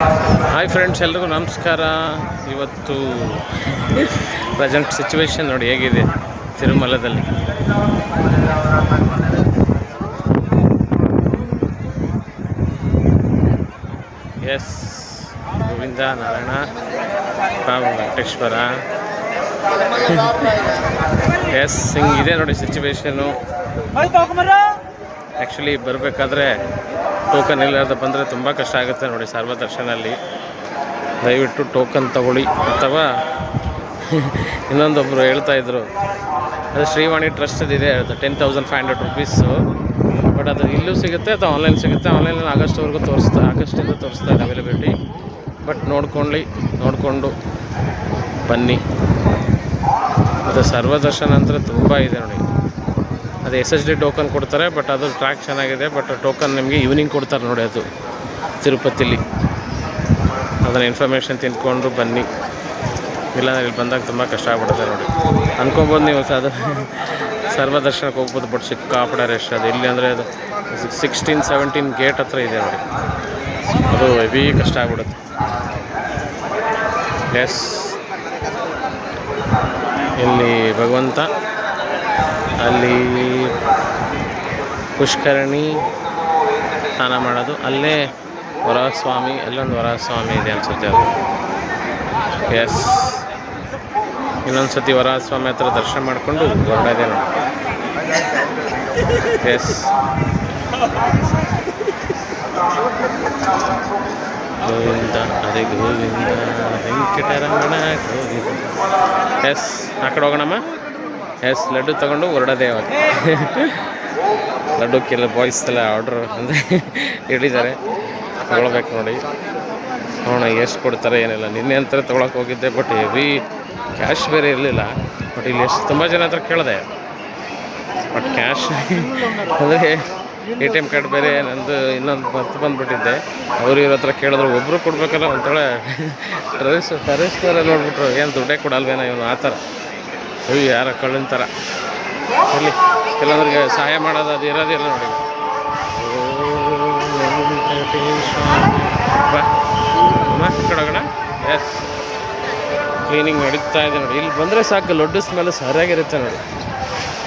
Hi friends ಎಲ್ರಿಗೂ ನಮಸ್ಕಾರ. ಇವತ್ತು ಪ್ರೆಸೆಂಟ್ ಸಿಚುವೇಶನ್ ನೋಡಿ ಹೇಗಿದೆ ತಿರುಮಲದಲ್ಲಿ. ಎಸ್ ಗೋವಿಂದ ನಾರಾಯಣ ವೆಂಕಟೇಶ್ವರ. ಎಸ್ ಹಿಂಗಿದೆ ನೋಡಿ ಸಿಚುವೇಶನು ಆ್ಯಕ್ಚುಲಿ ಬರಬೇಕಾದ್ರೆ ಟೋಕನ್ ಇಲ್ಲದ ಬಂದರೆ ತುಂಬ ಕಷ್ಟ ಆಗುತ್ತೆ ನೋಡಿ ಸರ್ವದರ್ಶನಲ್ಲಿ. ದಯವಿಟ್ಟು ಟೋಕನ್ ತಗೊಳ್ಳಿ ಅಥವಾ ಇನ್ನೊಂದೊಬ್ಬರು ಹೇಳ್ತಾ ಇದ್ರು. ಅದು ಶ್ರೀವಾಣಿ ಟ್ರಸ್ಟ್ ಇದೆ ten thousand five hundred rupees but ಅದು ಇಲ್ಲೂ ಸಿಗುತ್ತೆ ಅಥವಾ ಆನ್ಲೈನ್ ಸಿಗುತ್ತೆ. ಆನ್ಲೈನಲ್ಲಿ ಆಗಸ್ಟ್ವರೆಗೂ ತೋರಿಸ್ತಾ ಆಗಸ್ಟಿಂದ ತೋರಿಸ್ತಾ ಇದೆ ಅವೈಲಬಿಲಿಟಿ ಬಟ್ ನೋಡ್ಕೊಳ್ಳಿ, ನೋಡಿಕೊಂಡು ಬನ್ನಿ. ಅದು ಸರ್ವದರ್ಶನ ಅಂದರೆ ತುಂಬ ಇದೆ ನೋಡಿ. ಅದು ಎಸ್ ಎಸ್ ಡಿ ಟೋಕನ್ ಕೊಡ್ತಾರೆ ಬಟ್ ಅದು ಟ್ರ್ಯಾಕ್ ಚೆನ್ನಾಗಿದೆ ಬಟ್ ಟೋಕನ್ ನಿಮಗೆ ಈವ್ನಿಂಗ್ ಕೊಡ್ತಾರೆ ನೋಡಿ ಅದು, ತಿರುಪತಿಲಿ. ಅದನ್ನು ಇನ್ಫಾರ್ಮೇಷನ್ ತಿಂದ್ಕೊಂಡು ಬನ್ನಿ. ಇಲ್ಲಾಂದ್ರೆ ಇಲ್ಲಿ ಬಂದಾಗ ತುಂಬ ಕಷ್ಟ ಆಗ್ಬಿಡುತ್ತೆ ನೋಡಿ. ಅನ್ಕೊಬೋದು ನೀವು ಅದು ಸರ್ವದರ್ಶನಕ್ಕೆ ಹೋಗ್ಬೋದು ಬಟ್ ಸಿಕ್ಕಾಪಡೆ ರಶ್ ಅದು. ಇಲ್ಲಿ ಅಂದರೆ ಅದು ಸಿಕ್ಸ್ಟೀನ್ ಸೆವೆಂಟೀನ್ ಗೇಟ್ ಹತ್ರ ಇದೆ ನೋಡಿ. ಅದು ಹೆವಿ ಕಷ್ಟ ಆಗ್ಬಿಡುತ್ತೆ. ಎಸ್ ಇಲ್ಲಿ ಭಗವಂತ, ಅಲ್ಲಿ ಪುಷ್ಕರಣಿ ಸ್ನಾನ ಮಾಡೋದು. ಅಲ್ಲೇ ವರಸ್ವಾಮಿ, ಅಲ್ಲೊಂದು ವರಸ್ವಾಮಿ ಇದೆ ಅನ್ಸುತ್ತೆ ಅದು. ಎಸ್ ಇನ್ನೊಂದು ಸತಿ ವರಸ್ವಾಮಿ ಹತ್ರ ದರ್ಶನ ಮಾಡಿಕೊಂಡು ಹೊರಡೋದೇ ಎಸ್ ಗೋವಿಂದ, ಅದೇ ಗೋವಿಂದ, ವೆಂಕಟರಮಣ, ಗೋವಿಂದ. ಎಸ್ ಆ ಕಡೆ ಹೋಗೋಣಮ್ಮ. ಎಸ್ ಲಡ್ಡು ತಗೊಂಡು ಹೊರಡೋದೇ ಅವಾಗ ಲಡ್ಡು ಕೆಲ ಬಾಯ್ಸ್ ಎಲ್ಲ ಆರ್ಡ್ರ್ ಅಂದರೆ ಹೇಳಿದ್ದಾರೆ. ತೊಗೊಳ್ಬೇಕು ನೋಡಿ. ನೋಡೋಣ ಎಷ್ಟು ಕೊಡ್ತಾರೆ, ಏನಿಲ್ಲ. ನಿನ್ನೆ ಅಂತಾರೆ ತೊಗೊಳಕ್ಕೆ ಹೋಗಿದ್ದೆ ಬಟ್ ಹೆವಿ ಕ್ಯಾಶ್ ಬೇರೆ ಇರಲಿಲ್ಲ. ಬಟ್ ಇಲ್ಲಿ ಎಷ್ಟು ತುಂಬ ಜನ ಹತ್ರ ಕೇಳಿದೆ. ಬಟ್ ಕ್ಯಾಶ್ ಅಂದರೆ ಎ ಟಿ ಎಂ ಕಾರ್ಡ್ ಬೇರೆ, ನಂದು ಇನ್ನೊಂದು ಮರ್ತು ಬಂದುಬಿಟ್ಟಿದ್ದೆ. ಅವರು ಇವ್ರ ಹತ್ರ ಕೇಳಿದ್ರು ಒಬ್ಬರು ಕೊಡ್ಬೇಕಲ್ಲ? ಅಂತೇಳೆ. ಟೆರರಿಸ್ ಟೆರರಿಸ್ಟ್ ಥರ ನೋಡ್ಬಿಟ್ರು, ಏನು ದುಡ್ಡೇ ಕೊಡಲ್ವೇನೋ ಇವನು? ಆ ಥರ. ಅಯ್ಯೋ ಯಾರ ಕಳ್ಳನ ಥರ ಇಲ್ಲಿ ಕೆಲವರಿಗೆ ಸಹಾಯ ಮಾಡೋದು ಅದು ಇರೋದಿಲ್ಲ ನೋಡಿ. ಕಡಗಣ ಎಸ್ ಕ್ಲೀನಿಂಗ್ ನಡೀತಾ ಇದೆ ನೋಡಿ. ಇಲ್ಲಿ ಬಂದರೆ ಸಾಕು, ಲೊಡ್ಡು ಸ್ಮೆಲ್ ಸರಿಯಾಗಿರುತ್ತೆ ನೋಡಿ.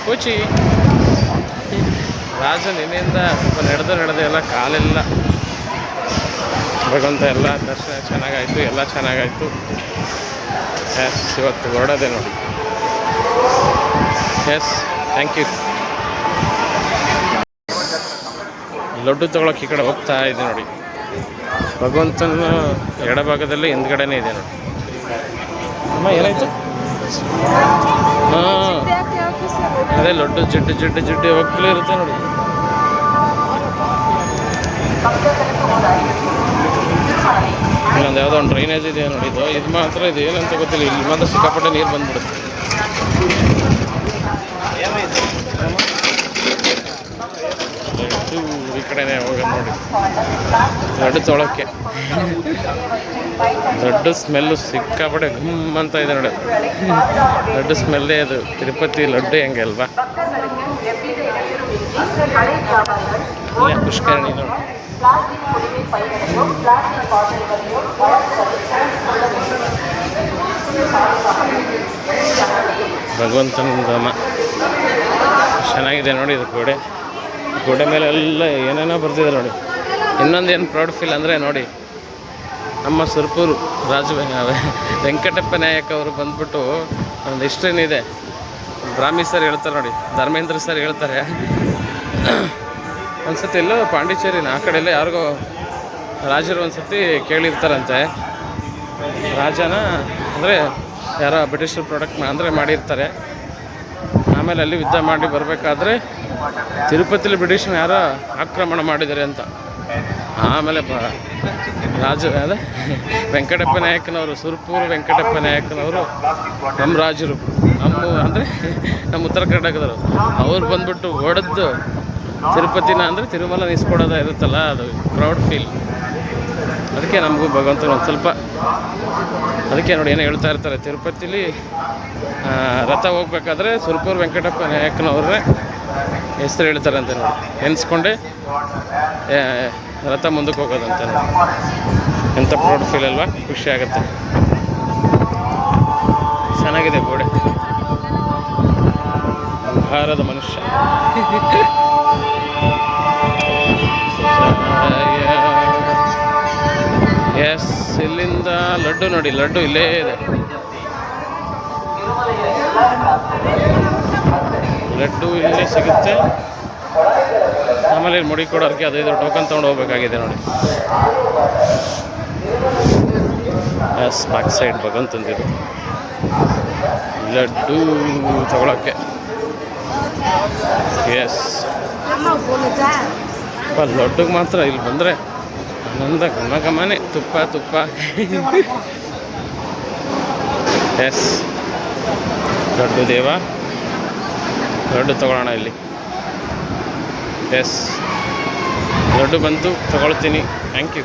ಕೋಚಿ. ರಾಜ ನಿನ್ನೆಯಿಂದ ಸ್ವಲ್ಪ ನಡೆದು ನಡೆದು ಎಲ್ಲ ಕಾಲೆಲ್ಲ ಭಗವಂತ ಎಲ್ಲ ದರ್ಶನ ಚೆನ್ನಾಗಾಯಿತು, ಎಲ್ಲ ಚೆನ್ನಾಗಾಯಿತು. ಎಸ್ ಇವತ್ತು ಹೊರಡೋದೆ ನೋಡಿ. ಎಸ್ ಥ್ಯಾಂಕ್ ಯು ಲಡ್ಡು ತೊಗೊಳಕ್ಕೆ ಈ ಕಡೆ ಹೋಗ್ತಾ ಇದೆ ನೋಡಿ. ಭಗವಂತನ ಎಡಭಾಗದಲ್ಲಿ ಹಿಂದ್ಗಡೆನೇ ಇದೆ ನೋಡಿ. ಅಮ್ಮ, ಏನಾಯ್ತು? ಹಾಂ. ಅದೇ ಲಡ್ಡು ಜಿಡ್ಡು ಜಿಡ್ಡು ಜಿಡ್ಡು ಹೋಗ್ಲೇ ಇರುತ್ತೆ ನೋಡಿ. ಇಲ್ಲೊಂದು ಯಾವುದೋ ಒಂದು ಡ್ರೈನೇಜ್ ಇದೆ ನೋಡಿ. ಇದು ಇದು ಮಾತ್ರ ಇದು. ಏನಂತ ಗೊತ್ತಿಲ್ಲ. ಇಲ್ಲಿ ಮಾತ್ರ ಸಿಕ್ಕಾಪಟ್ಟೆ ನೀರು ಬಂದ್ಬಿಡುತ್ತೆ. ಈ ಕಡೆನೇ ಹೋಗಿ ನೋಡಿ. ಲಡ್ಡು ತೊಳಕ್ಕೆ ದೊಡ್ಡ ಸ್ಮೆಲ್ಲು ಸಿಕ್ಕಾಪಟ್ಟೆ ಗುಮ್ ಅಂತ ಇದೆ ನೋಡಿ. ದೊಡ್ಡ ಸ್ಮೆಲ್ಲೇ ಅದು. ತಿರುಪತಿ ಲಡ್ಡು ಹೆಂಗೆ ಅಲ್ವಾ? ಪುಷ್ಕರಣಿ ನೋಡಿ. ಭಗವಂತನ ಧಾಮ. ಚೆನ್ನಾಗಿದೆ ನೋಡಿ ಇದು ಗೋಡೆ. ಗೋಡೆ ಮೇಲೆ ಎಲ್ಲ ಏನೇನೋ ಬರ್ತಿದೆ ನೋಡಿ. ಇನ್ನೊಂದು ಏನು ಪ್ರೌಡ್ ಫೀಲ್ ಅಂದರೆ ನೋಡಿ, ನಮ್ಮ ಸುರ್ಪೂರು ರಾಜ ವೆಂಕಟಪ್ಪ ನಾಯಕ್ ಅವರು ಬಂದ್ಬಿಟ್ಟು ಒಂದು ಹಿಸ್ಟ್ರಿನಿದೆ ಬ್ರಾಹ್ಮಿ ಸರ್ ಹೇಳ್ತಾರೆ ನೋಡಿ, ಧರ್ಮೇಂದ್ರ ಸರ್ ಹೇಳ್ತಾರೆ. ಒಂದ್ಸತಿ ಎಲ್ಲೋ ಪಾಂಡಿಚೇರಿನ ಆ ಕಡೆ ಎಲ್ಲ ಯಾರಿಗೋ ರಾಜರು ಒಂದ್ಸತಿ ಕೇಳಿರ್ತಾರಂತೆ. ರಾಜನ ಅಂದರೆ ಯಾರೋ ಬ್ರಿಟಿಷರು ಪ್ರಾಡಕ್ಟ್ ಅಂದರೆ ಮಾಡಿರ್ತಾರೆ. ಆಮೇಲೆ ಅಲ್ಲಿ ಯುದ್ಧ ಮಾಡಿ ಬರಬೇಕಾದ್ರೆ ತಿರುಪತಿಲಿ ಬ್ರಿಟಿಷ್ನ ಯಾರೋ ಆಕ್ರಮಣ ಮಾಡಿದ್ದಾರೆ ಅಂತ. ಆಮೇಲೆ ರಾಜ ಅದೇ, ವೆಂಕಟಪ್ಪ ನಾಯಕನವರು, ಸುರ್ಪೂರು ವೆಂಕಟಪ್ಪ ನಾಯಕನವರು ನಮ್ಮ ರಾಜರು. ನಮ್ಮ ಅಂದರೆ ನಮ್ಮ ಉತ್ತರ ಕರ್ನಾಟಕದವರು. ಅವ್ರು ಬಂದ್ಬಿಟ್ಟು ಹೊಡೆದು ತಿರುಪತಿನ ಅಂದರೆ ತಿರುಮಲ ನಿಸ್ಕೊಡೋದ ಇರುತ್ತಲ್ಲ, ಅದು ಪ್ರೌಡ್ ಫೀಲ್ ಅದಕ್ಕೆ ನಮಗೂ ಭಗವಂತನ ಒಂದು ಸ್ವಲ್ಪ ಅದಕ್ಕೆ ನೋಡಿ ಏನೋ ಹೇಳ್ತಾ ಇರ್ತಾರೆ. ತಿರುಪತಿಲಿ ರಥ ಹೋಗ್ಬೇಕಾದ್ರೆ ಸುರ್ಪೂರ್ ವೆಂಕಟಪ್ಪ ನಾಯಕನವ್ರನ್ನೇ ಹೆಸರು ಅಂತ ನೋಡಿ. ನೆನೆಸ್ಕೊಂಡೆ ರಥ ಮುಂದಕ್ಕೆ ಹೋಗೋದಂತೆ ನೋಡಿ. ಎಂಥ ಪ್ರೌಡ್ ಫೀಲ್ ಅಲ್ವಾ? ಖುಷಿ ಆಗುತ್ತೆ. ಚೆನ್ನಾಗಿದೆ ಗೋಡೆ. ಬಂಗಾರದ ಮನುಷ್ಯ. ಎಸ್ ಇಲ್ಲಿಂದ ಲಡ್ಡು ನೋಡಿ ಲಡ್ಡು ಇಲ್ಲೇ ಇದೆ. ಲಡ್ಡು ಇಲ್ಲೇ ಸಿಗುತ್ತೆ. ಆಮೇಲೆ ಇಲ್ಲಿ ಮುಡಿ ಕೊಡೋರಿಗೆ ಅದೈದು ಟೋಕನ್ ತೊಗೊಂಡು ಹೋಗ್ಬೇಕಾಗಿದೆ ನೋಡಿ. ಎಸ್ ಬ್ಯಾಕ್ ಸೈಡ್ ಭಗವಂತಂದಿರು. ಲಡ್ಡು ತಗೊಳಕ್ಕೆ. ಎಸ್ ಲಡ್ಡುಗೆ ಮಾತ್ರ ಇಲ್ಲಿ ಬಂದರೆ ಆನಂದ ಘಮ ತುಪ್ಪ ತುಪ್ಪ ಎಸ್ ದೊಡ್ಡ ದೇವ ದೊಡ್ಡ ತಗೊಳ್ಳೋಣ ಇಲ್ಲಿ. ಎಸ್ ದೊಡ್ಡ ಬಂತು, ತಗೊಳ್ತೀನಿ. Thank you